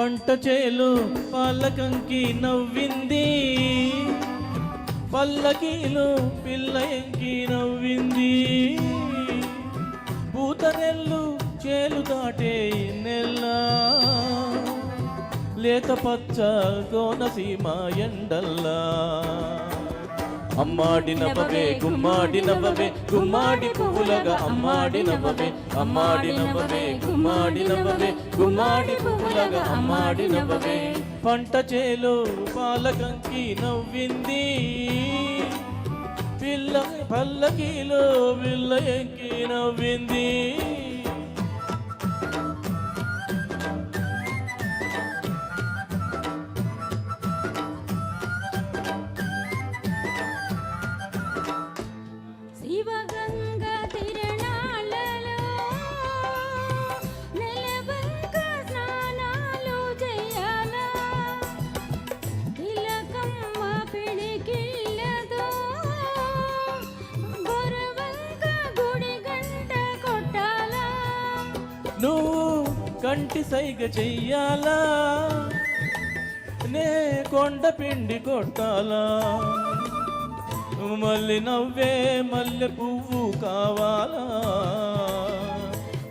పంట చేలు పాలకంకి నవ్వింది. పల్లకీలు పిల్ల నవ్వింది. పూతనెల్లు చేలు దాటే నెల్ల. లేత పచ్చ కోనసీమ ఎండల్లా. అమ్మాడి నవ్వవే గుమ్మాడి నవ్వవే గుమ్మాడి పువ్వులగా అమ్మాడి నవ్వవే అమ్మాడి నవ్వవే గుమ్మాడి నవ్వవే గుమ్మాడి పువ్వులగా అమ్మాడి నవ్వవే. పంట చేలో పాలకంకి నవ్వింది. పిల్ల పల్లకిలో పిల్ల ఎంకి నవ్వింది. నువ్వు కంటి సైగ చెయ్యాలా? నే కొండ పిండి కొట్టాలా? మళ్ళీ నవ్వే మల్లె పువ్వు కావాలా?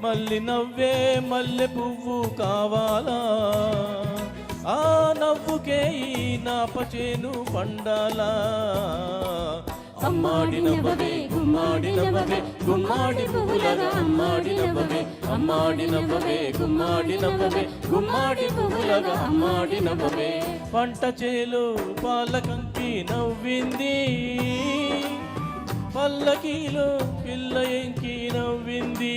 మళ్ళీ నవ్వే మల్లె పువ్వు కావాలా? ఆ నవ్వుకే ఈ నాపచేను పండాలా? అమ్మాడి నవ్వవే గుమ్మాడి నవ్వవే గుమ్మాడి పువ్వులగా అమ్మాడి నవ్వవే. అమ్మాడి నవ్వవే గుమ్మాడి నవ్వవే గుమ్మాడి పువ్వులగా అమ్మాడి నవ్వవే పంట చేలు పాలకంకి నవ్వింది. పల్లకీలో పిల్ల ఎంకి నవ్వింది.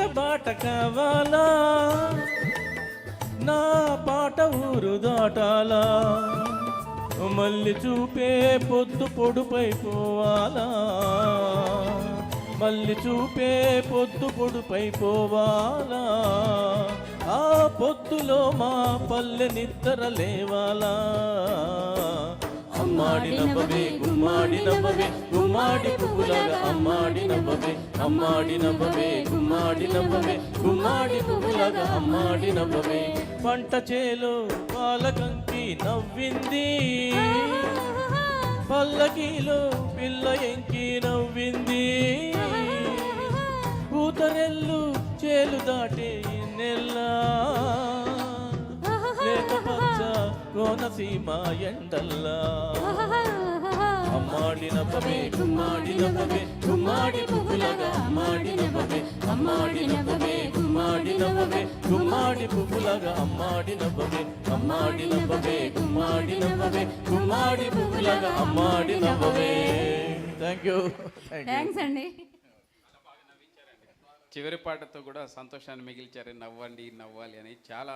మాట బాట కావాలా? నా పాట ఊరు దాటాలా? మళ్ళీ చూపే పొద్దు పొడుపై పోవాలా? మళ్ళీ చూపే పొద్దు పొడుపై పోవాలా? ఆ పొద్దులో మా పల్లె నిద్ర లేవాలా? అమ్మాడి నవ్వవే గుమ్మాడి నవ్వవే గుమ్మాడి పువ్వులాగా అమ్మాడి నవ్వవే అమ్మాడి నవ్వవే గుమ్మాడి నవ్వవే గుమ్మాడి పువ్వులాగా అమ్మాడి నవ్వవే. పంట చేలో పాలకంకి నవ్వింది. పల్లకీలో పిల్ల ఎంకి నవ్వింది. పూతరెల్లు చేలు దాటే నెల్ల లేక పచ్చ కోనసీమ ఎండల్లా. అమ్మాడి నవ్వవే గుమ్మాడి నవ్వవే గుమ్మాడి పువ్వులగా అమ్మాడి నవ్వవే అమ్మాడి నవ్వవే గుమ్మాడి నవ్వవే గుమ్మాడి పువ్వులగా అమ్మాడి నవ్వవే అమ్మాడి నవ్వవే గుమ్మాడి నవ్వవే గుమ్మాడి పువ్వులగా అమ్మాడి నవ్వవే thank you thank you thanks అండి. చివరి పాటతో కూడా సంతోషాన్ని మిగిల్చారు. నవ్వండి నవ్వాలి అని చాలా